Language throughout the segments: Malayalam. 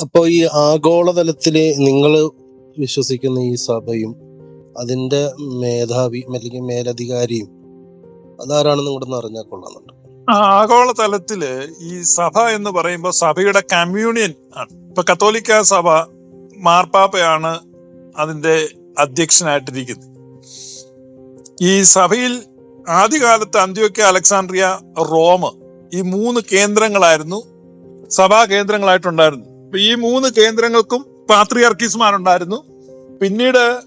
അപ്പൊ ഈ ആഗോളതലത്തിൽ നിങ്ങൾ വിശ്വസിക്കുന്ന ഈ സഭയും അതിന്റെ മേധാവി അല്ലെങ്കിൽ മേലധികാരിയും അതാരാണെന്ന് കൂടെ അറിഞ്ഞാൽ കൊള്ളാന്നുണ്ട്. ആഗോളതലത്തിൽ ആഗോള തലത്തിൽ ഈ സഭ എന്ന് പറയുമ്പോൾ സഭയുടെ കമ്മ്യൂണിയൻ ആണ്. ഇപ്പൊ കത്തോലിക്ക സഭ മാർപ്പാപ്പയാണ് അതിന്റെ അധ്യക്ഷനായിട്ടിരിക്കുന്നത്. ഈ സഭയിൽ ആദ്യകാലത്ത് അന്ത്യോക്യ അലക്സാണ്ട്രിയ റോം ഈ മൂന്ന് കേന്ദ്രങ്ങളായിരുന്നു സഭാ കേന്ദ്രങ്ങളായിട്ടുണ്ടായിരുന്നു. ഈ മൂന്ന് കേന്ദ്രങ്ങൾക്കും പാത്രിയർക്കീസ്മാരുണ്ടായിരുന്നു. പിന്നീട്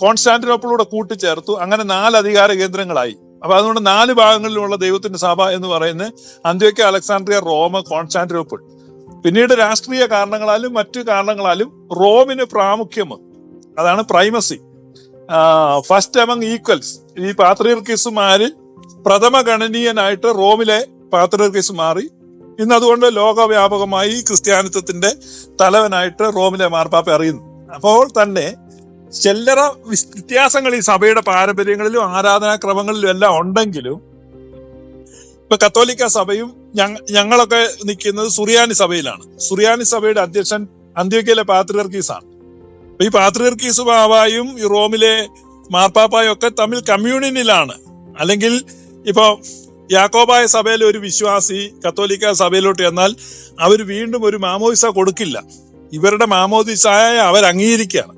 കോൺസ്റ്റാന്റിനോപ്പിളൂടെ കൂട്ടിച്ചേർത്തു. അങ്ങനെ നാല് അധികാര കേന്ദ്രങ്ങളായി. അപ്പൊ അതുകൊണ്ട് നാല് ഭാഗങ്ങളിലുള്ള ദൈവത്തിന്റെ സഭ എന്ന് പറയുന്നത് അന്ത്യോക്യ അലക്സാണ്ട്രിയ റോമ കോൺസ്റ്റാന്റിനോപ്പിൾ. പിന്നീട് രാഷ്ട്രീയ കാരണങ്ങളാലും മറ്റു കാരണങ്ങളാലും റോമിന് പ്രാമുഖ്യം. അതാണ് പ്രൈമസി. ഫസ്റ്റ് എമംഗ് ഈക്വൽസ് ഈ പാത്രിയർക്കിസുമാരിൽ പ്രഥമ ഗണനീയനായിട്ട് റോമിലെ പാത്രിയർക്കിസ് മാറി. ഇന്ന് അതുകൊണ്ട് ലോകവ്യാപകമായി ക്രിസ്ത്യാനിത്വത്തിന്റെ തലവനായിട്ട് റോമിലെ മാർപ്പാപ്പ അറിയുന്നു. അപ്പോൾ തന്നെ ചില്ലറ വ്യത്യാസങ്ങൾ ഈ സഭയുടെ പാരമ്പര്യങ്ങളിലും ആരാധനാക്രമങ്ങളിലും എല്ലാം ഉണ്ടെങ്കിലും ഇപ്പൊ കത്തോലിക്ക സഭയും ഞങ്ങ- ഞങ്ങളൊക്കെ നിൽക്കുന്നത് സുറിയാനി സഭയിലാണ്. സുറിയാനി സഭയുടെ അധ്യക്ഷൻ അന്ത്യോക്കയിലെ പാത്രിയർക്കീസ് ആണ് ഈ പാത്രിയർക്കീസ് ബാബായും റോമിലെ മാർപ്പാപ്പായും ഒക്കെ തമ്മിൽ കമ്മ്യൂണിയനിലാണ് അല്ലെങ്കിൽ ഇപ്പൊ യാക്കോബായ സഭയിലെ ഒരു വിശ്വാസി കത്തോലിക്ക സഭയിലോട്ട് എന്നാൽ അവർ വീണ്ടും ഒരു മാമോദിസ കൊടുക്കില്ല. ഇവരുടെ മാമോദിസായ അവർ അംഗീകരിക്കുകയാണ്.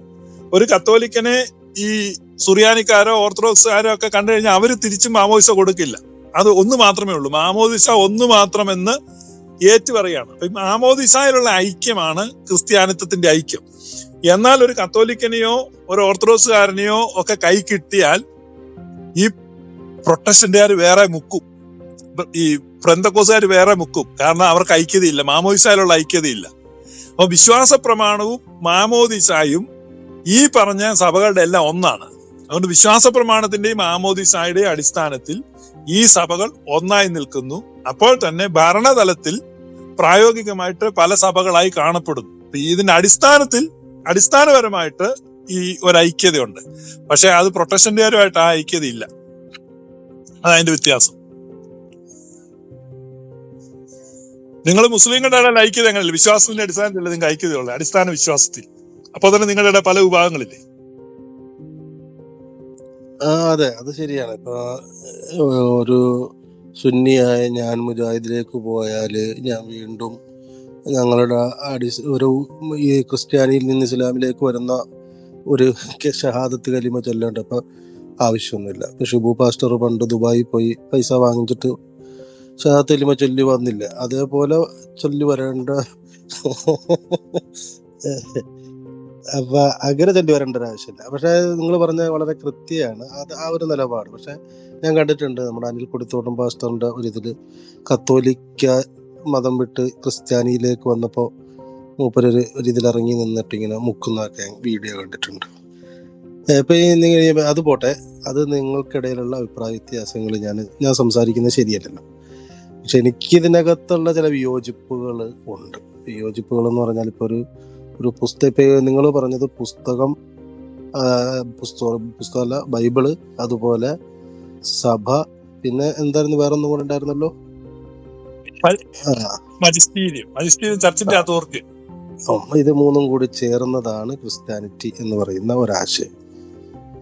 ഒരു കത്തോലിക്കനെ ഈ സുറിയാനിക്കാരോ ഓർത്തഡോക്സുകാരോ ഒക്കെ കണ്ടു കഴിഞ്ഞാൽ അവർ തിരിച്ച് മാമോദിസ കൊടുക്കില്ല. അത് ഒന്ന് മാത്രമേ ഉള്ളൂ. മാമോദിസ ഒന്ന് മാത്രമെന്ന് ഏറ്റു പറയാണ് അപ്പൊ മാമോദിസയിലുള്ള ഐക്യമാണ് ക്രിസ്ത്യാനിത്വത്തിന്റെ ഐക്യം. എന്നാൽ ഒരു കത്തോലിക്കനെയോ ഒരു ഓർത്തഡോക്സുകാരനെയോ ഒക്കെ കൈ കിട്ടിയാൽ ഈ പ്രൊട്ടസ്റ്റന്റുകാർ വേറെ മുക്കും. ഈ പ്രന്തക്കോസുകാർ വേറെ മുക്കും. കാരണം അവർക്ക് ഐക്യതയില്ല. മാമോദിസയിലുള്ള ഐക്യതയില്ല. അപ്പൊ വിശ്വാസ പ്രമാണവും മാമോദിസായും ഈ പറഞ്ഞ സഭകളുടെ എല്ലാം ഒന്നാണ്. അതുകൊണ്ട് വിശ്വാസ പ്രമാണത്തിന്റെയും മാമോദിസായുടെയും അടിസ്ഥാനത്തിൽ ഈ സഭകൾ ഒന്നായി നിൽക്കുന്നു. അപ്പോൾ തന്നെ ഭരണതലത്തിൽ പ്രായോഗികമായിട്ട് പല സഭകളായി കാണപ്പെടുന്നു. ഇതിന്റെ അടിസ്ഥാനത്തിൽ അടിസ്ഥാനപരമായിട്ട് ഈ ഒരു ഐക്യതയുണ്ട്. പക്ഷെ അത് പ്രൊട്ടസ്റ്റന്റുകാരുമായിട്ട് ആ ഐക്യതയില്ല. അതതിന്റെ വ്യത്യാസം. നിങ്ങൾ മുസ്ലിങ്ങളുടെ ഇടയിൽ ഐക്യത എങ്ങനെയല്ല? വിശ്വാസത്തിന്റെ അടിസ്ഥാനത്തിൽ നിങ്ങൾക്ക് ഐക്യതയുള്ളത് അടിസ്ഥാന വിശ്വാസത്തിൽ. അപ്പൊ തന്നെ നിങ്ങളുടെ പല വിഭാഗങ്ങളില്ലേ? അതെ അത് ശരിയാണ്. ഇപ്പൊ ഒരു സുന്നിയായ ഞാൻ മുജാഹിദിലേക്ക് പോയാൽ ഞാൻ വീണ്ടും ഞങ്ങളുടെ അടി ഒരു ഈ ക്രിസ്ത്യാനിയിൽ നിന്ന് ഇസ്ലാമിലേക്ക് വരുന്ന ഒരു ഷഹാദത്ത് കലിമ ചൊല്ലേണ്ട ഇപ്പൊ ആവശ്യമൊന്നുമില്ല. ഷിബു പാസ്റ്റർ പണ്ട് ദുബായി പോയി പൈസ വാങ്ങിച്ചിട്ട് ഷഹാദത്ത് കലിമ ചൊല്ലി വന്നില്ല. അതേപോലെ ചൊല്ലി വരേണ്ട. അപ്പൊ അങ്ങനെ ചൊല്ലി വരേണ്ട ഒരു ആവശ്യമില്ല. പക്ഷെ നിങ്ങൾ പറഞ്ഞ വളരെ കൃത്യമാണ്. അത് ആ ഒരു നിലപാട്. പക്ഷെ ഞാൻ കണ്ടിട്ടുണ്ട് നമ്മുടെ അനിൽ കൊടിത്തോട്ടം പാസ്റ്ററിന്റെ ഒരു ഇതിൽ കത്തോലിക്ക മതം വിട്ട് ക്രിസ്ത്യാനിയിലേക്ക് വന്നപ്പോ മൂപ്പരൊരു ഒരു ഇതിലിറങ്ങി നിന്നിട്ട് ഇങ്ങനെ മുക്കുന്നൊക്കെ വീഡിയോ കണ്ടിട്ടുണ്ട്. ഇപ്പൊ നിങ്ങൾ അത് പോട്ടെ. അത് നിങ്ങൾക്കിടയിലുള്ള അഭിപ്രായ വ്യത്യാസങ്ങൾ ഞാൻ ഞാൻ സംസാരിക്കുന്നത് ശരിയല്ലല്ലോ. പക്ഷെ എനിക്ക് ഇതിനകത്തുള്ള ചില വിയോജിപ്പുകൾ ഉണ്ട്. വിയോജിപ്പുകൾ എന്ന് പറഞ്ഞാൽ ഇപ്പോൾ ഒരു ഒരു പുസ്തക നിങ്ങൾ പറഞ്ഞത് പുസ്തകം പുസ്തകം പുസ്തകമല്ല ബൈബിൾ അതുപോലെ സഭ പിന്നെ എന്തായിരുന്നു വേറെ ഒന്നും കൂടെ ഉണ്ടായിരുന്നല്ലോ? ചർച്ചിന്റെ അതോറിറ്റി. ഇത് മൂന്നും കൂടി ചേർന്നതാണ് ക്രിസ്ത്യാനിറ്റി എന്ന് പറയുന്ന ഒരാശയം.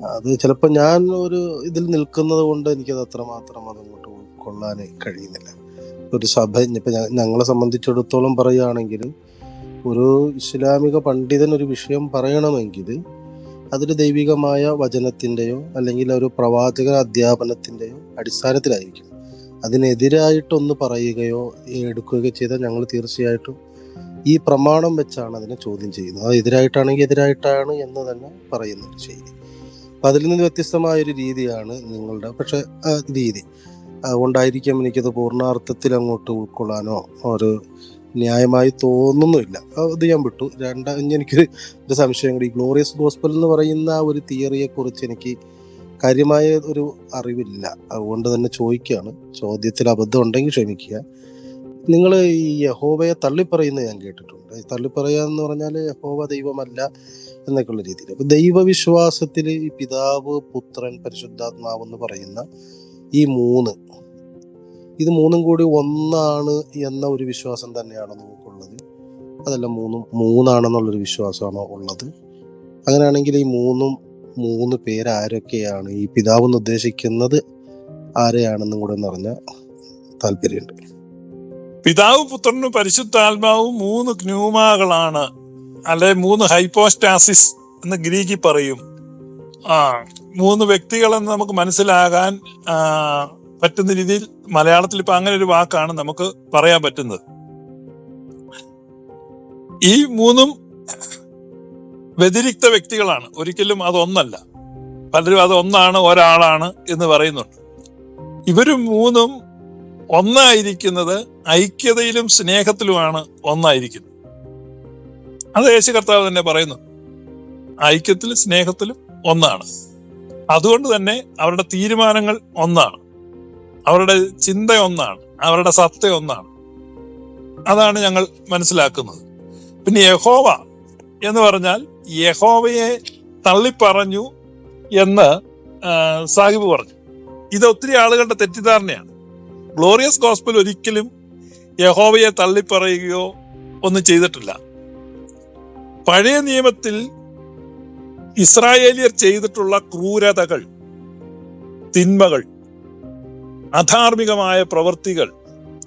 അത് ചിലപ്പോൾ ഞാൻ ഒരു ഇതിൽ നിൽക്കുന്നത് കൊണ്ട് എനിക്കത് അത്രമാത്രം അതങ്ങോട്ട് ഉൾക്കൊള്ളാൻ കഴിയുന്നില്ല. ഒരു സഭ ഇപ്പം ഞങ്ങളെ സംബന്ധിച്ചിടത്തോളം പറയുകയാണെങ്കിൽ ഒരു ഇസ്ലാമിക പണ്ഡിതൻ ഒരു വിഷയം പറയണമെങ്കിൽ അതൊരു ദൈവികമായ വചനത്തിന്റെയോ അല്ലെങ്കിൽ ഒരു പ്രവാചക അധ്യാപനത്തിന്റെയോ അടിസ്ഥാനത്തിലായിരിക്കും അതിനെതിരായിട്ടൊന്ന് പറയുകയോ എടുക്കുകയോ ചെയ്താൽ ഞങ്ങൾ തീർച്ചയായിട്ടും ഈ പ്രമാണം വെച്ചാണ് അതിനെ ചോദ്യം ചെയ്യുന്നത്. അത് എതിരായിട്ടാണെങ്കിൽ എതിരായിട്ടാണ് എന്ന് തന്നെ പറയുന്ന ഒരു ശൈലി. അപ്പം അതിൽ നിന്ന് വ്യത്യസ്തമായൊരു രീതിയാണ് നിങ്ങളുടെ പക്ഷേ രീതി. അതുകൊണ്ടായിരിക്കും എനിക്കത് പൂർണാർത്ഥത്തിൽ അങ്ങോട്ട് ഉൾക്കൊള്ളാനോ ഒരു ന്യായമായി തോന്നുന്നുമില്ല അത് ഞാൻ വിട്ടു. രണ്ടാ എനിക്ക് എനിക്കൊരു ഒരു സംശയം കൂടി. ഗ്ലോറിയസ് ഗോസ്പൽ എന്ന് പറയുന്ന ഒരു തിയറിയെക്കുറിച്ച് എനിക്ക് കാര്യമായ ഒരു അറിവില്ല. അതുകൊണ്ട് തന്നെ ചോദിക്കുകയാണ്. ചോദ്യത്തിൽ അബദ്ധം ഉണ്ടെങ്കിൽ ക്ഷമിക്കുക. നിങ്ങൾ ഈ യഹോവയെ തള്ളിപ്പറയുന്നത് ഞാൻ കേട്ടിട്ടുണ്ട്. തള്ളിപ്പറയുക എന്ന് പറഞ്ഞാൽ യഹോവ ദൈവമല്ല എന്നൊക്കെയുള്ള രീതിയിൽ. അപ്പം ദൈവവിശ്വാസത്തിൽ ഈ പിതാവ് പുത്രൻ പരിശുദ്ധാത്മാവ് എന്ന് പറയുന്ന ഈ മൂന്ന് ഇത് മൂന്നും കൂടി ഒന്നാണ് എന്ന ഒരു വിശ്വാസം തന്നെയാണ് നമുക്കുള്ളത്. അതല്ല മൂന്നും മൂന്നാണെന്നുള്ളൊരു വിശ്വാസമാണോ ഉള്ളത്. അങ്ങനെയാണെങ്കിൽ ഈ മൂന്നും മൂന്ന് പേരാരൊക്കെയാണ് ഈ പിതാവ് എന്ന് ഉദ്ദേശിക്കുന്നത് ആരെയാണെന്നും കൂടെ അറിഞ്ഞാൽ താല്പര്യമുണ്ട്. പിതാവ് പുത്രനും പരിശുദ്ധാത്മാവും മൂന്ന് ന്യൂമാകളാണ് അല്ലെ മൂന്ന് ഹൈപ്പോസ്റ്റാസിസ് എന്ന് ഗ്രീക്കിൽ പറയും. ആ മൂന്ന് വ്യക്തികളെന്ന് നമുക്ക് മനസ്സിലാകാൻ പറ്റുന്ന രീതിയിൽ മലയാളത്തിൽ ഇപ്പൊ അങ്ങനെ ഒരു വാക്കാണ് നമുക്ക് പറയാൻ പറ്റുന്നത്. ഈ മൂന്നും വ്യതിരിക്ത വ്യക്തികളാണ്. ഒരിക്കലും അതൊന്നല്ല പലരും അത് ഒന്നാണ് ഒരാളാണ് എന്ന് പറയുന്നുണ്ട്. ഇവരും മൂന്നും ഒന്നായിരിക്കുന്നത് ഐക്യതയിലും സ്നേഹത്തിലുമാണ് ഒന്നായിരിക്കുന്നത്. അത് യേശു കർത്താവ് തന്നെ പറയുന്നു. ഐക്യത്തിലും സ്നേഹത്തിലും ഒന്നാണ്. അതുകൊണ്ട് തന്നെ അവരുടെ തീരുമാനങ്ങൾ ഒന്നാണ്. അവരുടെ ചിന്ത ഒന്നാണ് അവരുടെ സത്ത ഒന്നാണ് അതാണ് ഞങ്ങൾ മനസ്സിലാക്കുന്നത്. പിന്നെ യഹോവ എന്ന് പറഞ്ഞാൽ യഹോവയെ തള്ളിപ്പറഞ്ഞു എന്ന് സാഹിബ് പറഞ്ഞു. ഇത് ഒത്തിരി ആളുകളുടെ തെറ്റിദ്ധാരണയാണ്. ഗ്ലോറിയസ് ഗോസ്പൽ ഒരിക്കലും യഹോവയെ തള്ളിപ്പറയുകയോ ഒന്നും ചെയ്തിട്ടില്ല. പഴയ നിയമത്തിൽ ഇസ്രായേലിയർ ചെയ്തിട്ടുള്ള ക്രൂരതകൾ തിന്മകൾ അധാർമികമായ പ്രവൃത്തികൾ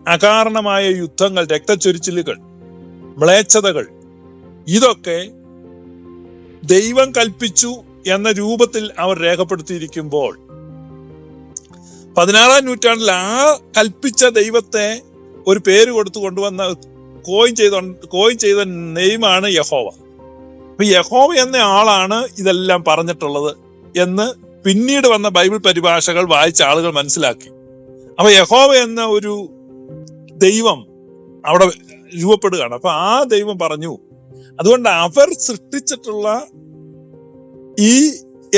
അകാരണമായ യുദ്ധങ്ങൾ രക്തച്ചൊരിച്ചിലുകൾ മ്ലേച്ഛതകൾ ഇതൊക്കെ ദൈവം കൽപ്പിച്ചു എന്ന രൂപത്തിൽ അവർ രേഖപ്പെടുത്തിയിരിക്കുമ്പോൾ പതിനാറാം നൂറ്റാണ്ടിൽ ആ കൽപ്പിച്ച ദൈവത്തെ ഒരു പേര് കൊടുത്തു കൊണ്ടുവന്ന കോയിൻ ചെയ്ത കോയിൻ ചെയ്ത നെയ്മാണ് യഹോവ. അപ്പൊ യഹോവ എന്ന ആളാണ് ഇതെല്ലാം പറഞ്ഞിട്ടുള്ളത് എന്ന് പിന്നീട് വന്ന ബൈബിൾ പരിഭാഷകൾ വായിച്ച ആളുകൾ മനസ്സിലാക്കി. അപ്പൊ യഹോവ എന്ന ഒരു ദൈവം അവിടെ രൂപപ്പെടുകയാണ്. അപ്പൊ ആ ദൈവം പറഞ്ഞു അതുകൊണ്ട് അവർ സൃഷ്ടിച്ചിട്ടുള്ള ഈ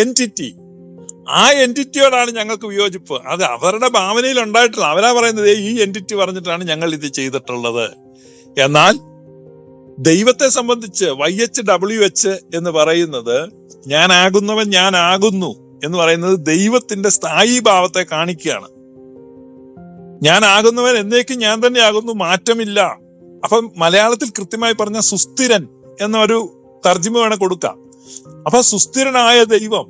എന്റിറ്റി ആ എന്റിറ്റിയോടാണ് ഞങ്ങൾക്ക് വിയോജിപ്പ്. അത് അവരുടെ ഭാവനയിൽ ഉണ്ടായിട്ടില്ല. അവരാ പറയുന്നത് ഈ എന്റിറ്റി പറഞ്ഞിട്ടാണ് ഞങ്ങൾ ഇത് ചെയ്തിട്ടുള്ളത്. എന്നാൽ ദൈവത്തെ സംബന്ധിച്ച് വൈ എച്ച് ഡബ്ല്യു എച്ച് എന്ന് പറയുന്നത് ഞാനാകുന്നവൻ ഞാനാകുന്നു എന്ന് പറയുന്നത് ദൈവത്തിന്റെ സ്ഥായി ഭാവത്തെ കാണിക്കുകയാണ്. ഞാൻ ആകുന്നവൻ എന്നേക്കും ഞാൻ തന്നെ ആകുന്നു മാറ്റമില്ല. അപ്പം മലയാളത്തിൽ കൃത്യമായി പറഞ്ഞ സുസ്ഥിരൻ എന്നൊരു തർജിമ വേണം കൊടുക്കാം. അപ്പൊ സുസ്ഥിരനായ ദൈവം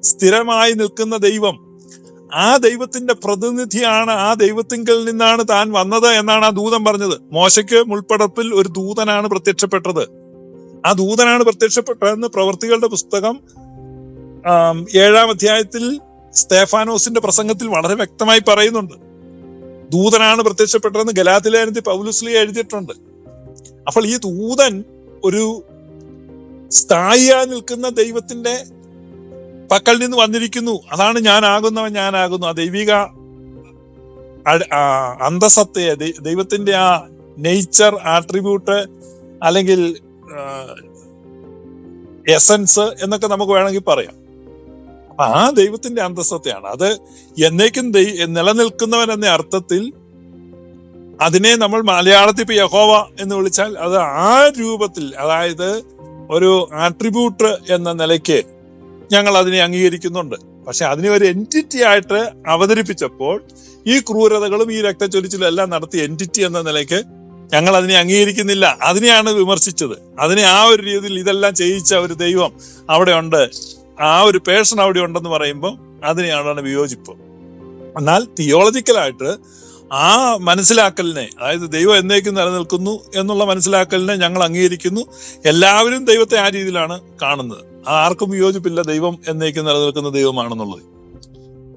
സ്ഥിരമായി നിൽക്കുന്ന ദൈവം ആ ദൈവത്തിന്റെ പ്രതിനിധിയാണ് ആ ദൈവത്തിങ്കിൽ നിന്നാണ് താൻ വന്നത് എന്നാണ് ആ ദൂതൻ പറഞ്ഞത്. മോശയ്ക്ക് മുൾപ്പടപ്പിൽ ഒരു ദൂതനാണ് പ്രത്യക്ഷപ്പെട്ടത്. ആ ദൂതനാണ് പ്രത്യക്ഷപ്പെട്ടതെന്ന് പ്രവർത്തികളുടെ പുസ്തകം ഏഴാം അധ്യായത്തിൽ സ്തേഫാനോസിന്റെ പ്രസംഗത്തിൽ വളരെ വ്യക്തമായി പറയുന്നുണ്ട്. ദൂതനാണ് പ്രത്യക്ഷപ്പെട്ടതെന്ന് ഗലാത്തിലേനത്തിൽ പൗലുസ്ലി എഴുതിയിട്ടുണ്ട്. അപ്പോൾ ഈ ദൂതൻ ഒരു സ്ഥായിയായി നിൽക്കുന്ന ദൈവത്തിന്റെ പക്കൽ നിന്ന് വന്നിരിക്കുന്നു. അതാണ് ഞാനാകുന്നവൻ ഞാനാകുന്നു. ആ ദൈവിക അ- ആ അന്തസത്തെ ദൈവത്തിന്റെ ആ നേച്ചർ ആട്രിബ്യൂട്ട് അല്ലെങ്കിൽ എസൻസ് എന്നൊക്കെ നമുക്ക് വേണമെങ്കിൽ പറയാം. അപ്പൊ ആ ദൈവത്തിന്റെ അന്തസ്സത്തെയാണ്. അത് എന്നേക്കും ദൈ- നിലനിൽക്കുന്നവൻ എന്ന അർത്ഥത്തിൽ അതിനെ നമ്മൾ മലയാളത്തിൽ ഇപ്പൊ യഹോവ എന്ന് വിളിച്ചാൽ അത് ആ രൂപത്തിൽ അതായത് ഒരു ആട്രിബ്യൂട്ട് എന്ന നിലയ്ക്ക് ഞങ്ങൾ അതിനെ അംഗീകരിക്കുന്നുണ്ട്. പക്ഷെ അതിനെ ഒരു എന്റിറ്റി ആയിട്ട് അവതരിപ്പിച്ചപ്പോൾ ഈ ക്രൂരതകളും ഈ രക്തച്ചൊരിച്ചിലും എല്ലാം നടത്തിയ എന്റിറ്റി എന്ന നിലയ്ക്ക് ഞങ്ങൾ അതിനെ അംഗീകരിക്കുന്നില്ല. അതിനെയാണ് വിമർശിച്ചത്. അതിനെ ആ ഒരു രീതിയിൽ ഇതെല്ലാം ചെയ്യിച്ച ഒരു ദൈവം അവിടെ ഉണ്ട് ആ ഒരു പേഴ്സൺ അവിടെ ഉണ്ടെന്ന് പറയുമ്പോൾ അതിനെയാണ് വിയോജിപ്പ്. എന്നാൽ തിയോളജിക്കലായിട്ട് ആ മനസ്സിലാക്കലിനെ അതായത് ദൈവം എന്നേക്കും നിലനിൽക്കുന്നു എന്നുള്ള മനസ്സിലാക്കലിനെ ഞങ്ങൾ അംഗീകരിക്കുന്നു. എല്ലാവരും ദൈവത്തെ ആ രീതിയിലാണ് കാണുന്നത്. ആർക്കും വിയോജിപ്പില്ല ദൈവം എന്നേക്കും നിലനിൽക്കുന്ന ദൈവമാണെന്നുള്ളത്.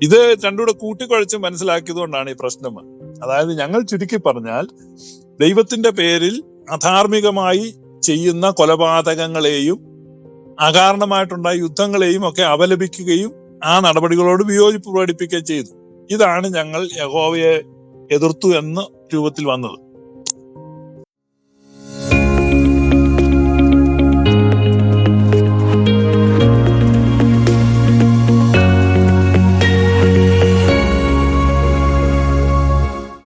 ഇത് രണ്ടുകൂടെ കൂട്ടിക്കുഴച്ച് മനസ്സിലാക്കിയതുകൊണ്ടാണ് ഈ പ്രശ്നം അതായത് ഞങ്ങൾ ചുരുക്കി പറഞ്ഞാൽ ദൈവത്തിന്റെ പേരിൽ അധാർമികമായി ചെയ്യുന്ന കൊലപാതകങ്ങളെയും അകാരണമായിട്ടുണ്ടായ യുദ്ധങ്ങളെയും ഒക്കെ അപലപിക്കുകയും ആ നടപടികളോട് വിയോജിപ്പ് പ്രകടിപ്പിക്കുകയും ചെയ്തു. ഇതാണ് ഞങ്ങൾ യഹോവയെ എതിർത്തു എന്ന രൂപത്തിൽ വന്നത്.